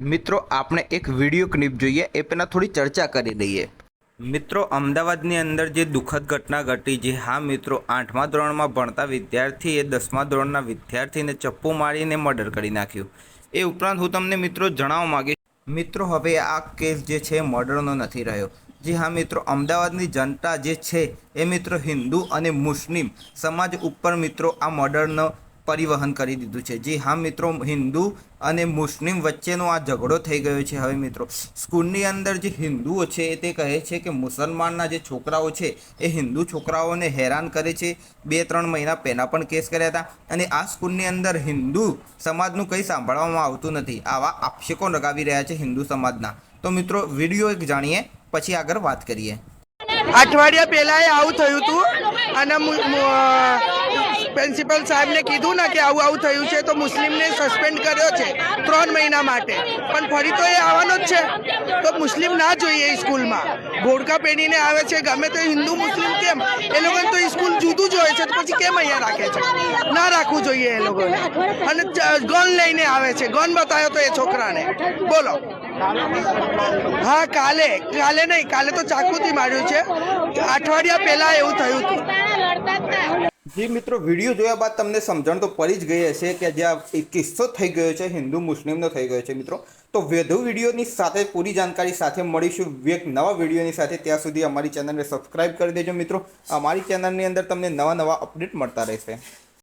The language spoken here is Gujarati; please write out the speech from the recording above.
મિત્રો, આપણે એક વીડિયો ક્લિપ જોઈએ, એ પહેલાં થોડી ચર્ચા કરી દઈએ મિત્રો, અમદાવાદની અંદર જે દુઃખદ ઘટના ઘટી જે હા મિત્રો, આઠમા ધોરણમાં ભણતા વિદ્યાર્થીએ દસમા ધોરણના વિદ્યાર્થીને ચપ્પુ મારીને મર્ડર કરી નાખ્યું. એ ઉપરાંત હું તમને મિત્રો જણાવવા માંગીશ, મિત્રો, હવે આ કેસ જે છે મર્ડરનો નથી રહ્યો. જી હા મિત્રો, અમદાવાદની જનતા જે છે, એ મિત્રો હિન્દુ અને મુસ્લિમ સમાજ ઉપર મિત્રો આ મર્ડરનો પરિવહન કરી દીધું છે. જી હા મિત્રો, હિન્દુ અને મુસ્લિમ વચ્ચેનો આ ઝઘડો થઈ ગયો છે હવે મિત્રો. સ્કૂલની અંદર જે હિન્દુઓ છે તે કહે છે કે મુસલમાનના જે છોકરાઓ છે એ હિન્દુ છોકરાઓને હેરાન કરે છે. બે ત્રણ મહિના પહેલાં પણ કેસ કર્યા હતા અને આ સ્કૂલની અંદર હિન્દુ સમાજનું કંઈ સાંભળવામાં આવતું નથી. આવા આક્ષેપો લગાવી રહ્યા છે હિન્દુ સમાજના. તો મિત્રો, વીડિયો એક જાણીએ, પછી આગળ વાત કરીએ. અઠવાડિયા પહેલા આવું થયું હતું અને પ્રિન્સિપલ સાહેબને કીધું ને કે આવું આવું થયું છે તો મુસ્લિમને સસ્પેન્ડ કર્યો છે ત્રણ મહિના માટે. પણ ફરી તો એ આવવાનો જ છે. તો મુસ્લિમ ના જોઈએ સ્કૂલમાં. ઘોડકા પહેરીને આવે છે. ગમે તો હિન્દુ મુસ્લિમ કેમ, એ લોકોને તો સ્કૂલ જુદું જ હોય છે. તો પછી કેમ અહીંયા રાખે છે? ના રાખવું જોઈએ એ લોકોને. અને ગન લઈને આવે છે. ગન બતાવ્યો તો એ છોકરાને. બોલો. હા, કાલે. કાલે નહીં. કાલે તો ચાકુથી માર્યું છે. અઠવાડિયા પહેલા એવું થયું હતું. જી મિત્રો, વીડિયો જોયા બાદ તમને સમજણ તો પડી જ ગઈ હશે કે જે આ એક કિસ્સો થઈ ગયો છે, હિન્દુ મુસ્લિમનો થઈ ગયો છે મિત્રો. તો વધુ વિડીયોની સાથે પૂરી જાણકારી સાથે મળીશું એક નવા વિડીયોની સાથે. ત્યાં સુધી અમારી ચેનલને સબસ્ક્રાઇબ કરી દેજો મિત્રો. અમારી ચેનલની અંદર તમને નવા નવા અપડેટ મળતા રહેશે.